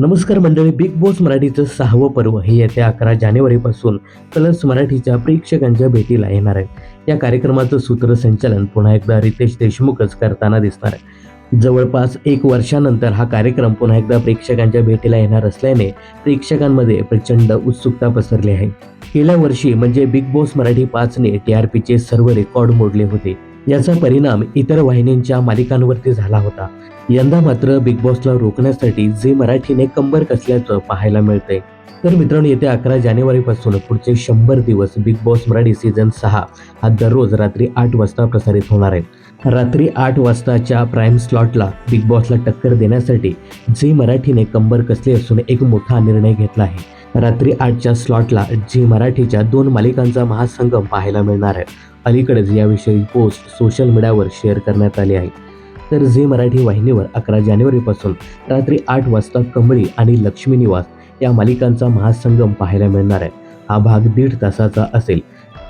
नमस्कार मंडळी big boss मराठीचं सहावं पर्व हे येत्या अकरा जानेवारीपासून कलर्स मराठीच्या प्रेक्षकांच्या भेटीला येणार आहे. या कार्यक्रमाचं सूत्रसंचालन पुन्हा एकदा रितेश देशमुखच करताना दिसणार आहे. जवळपास एक वर्षानंतर हा कार्यक्रम पुन्हा एकदा प्रेक्षकांच्या भेटीला येणार असल्याने प्रेक्षकांमध्ये प्रचंड उत्सुकता पसरली आहे. गेल्या वर्षी म्हणजे बिग बॉस मराठी पाचने टी आर पीचे सर्व रेकॉर्ड मोडले होते. याचा परिणाम इतर वाहिन्यांच्या मालिकांवरती झाला होता. यंदा मात्र बिग बॉसला रोखण्यासाठी जे मराठीने कंबर कसल्याचं पाहायला मिळते तर मित्रांनो येत्या अकरा जानेवारीपासून पुढचे शंभर दिवस बिग बॉस मराठी सीझन सहा हा दररोज रात्री आठ वाजता प्रसारित होणार आहे. रात्री आठ वाजताच्या प्राईम स्लॉटला बिग बॉसला टक्कर देण्यासाठी झी मराठीने कंबर कसली असून एक मोठा निर्णय घेतला आहे. रात्री आठच्या स्लॉटला झी मराठीच्या दोन मालिकांचा महासंगम पाहायला मिळणार आहे. अलीकडेच याविषयी पोस्ट सोशल मीडियावर शेअर करण्यात आली आहे. तर झी मराठी वाहिनीवर अकरा जानेवारीपासून रात्री आठ वाजता कमळी आणि लक्ष्मी निवास या मालिकांचा महासंगम पाहायला मिळणार आहे. हा भाग दीड तासाचा असेल.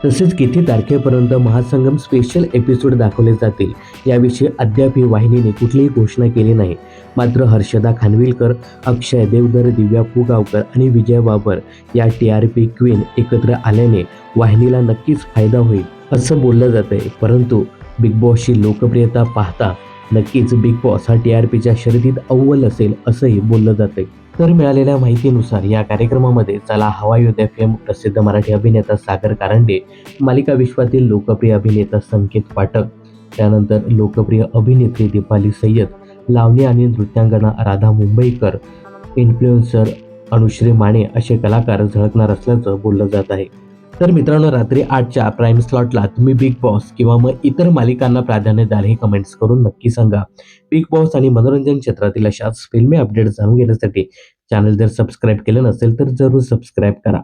तसेच किती तारखेपर्यंत महासंगम स्पेशल एपिसोड दाखवले जातील याविषयी अद्याप ही वाहिनीने कुठलीही घोषणा केली नाही. मात्र हर्षदा खानविलकर अक्षय देवधर दिव्या पुगावकर आणि विजय बाबर या टी आर पी क्वीन एकत्र आल्याने वाहिनीला नक्कीच फायदा होईल असं बोललं जात आहे परंतु बिग बॉसची लोकप्रियता पाहता नक्कीच बिग बॉस हा टी आर पीच्या शर्यतीत अव्वल असेल असंही बोललं जातंय. तर मिळालेल्या माहितीनुसार या कार्यक्रमामध्ये चला हवा योद्या फेम प्रसिद्ध मराठी अभिनेता सागर कारंडे मालिका विश्वातील लोकप्रिय अभिनेता संकेत पाठक त्यानंतर लोकप्रिय अभिनेत्री दीपाली सय्यद लावणी आणि नृत्यांगना राधा मुंबईकर इन्फ्लुएन्सर अनुश्री माने असे कलाकार झळकणार असल्याचं बोललं जात आहे. तर मित्रांनो रात्री आठच्या प्राईम स्लॉटला तुम्ही बिग बॉस किंवा मग इतर मालिकांना प्राधान्य द्याल हे कमेंट्स करून नक्की सांगा. बिग बॉस आणि मनोरंजन क्षेत्रातील अशाच फिल्मी अपडेट जाणून घेण्यासाठी चॅनल जर सबस्क्राईब केलं नसेल तर जरूर सबस्क्राईब करा.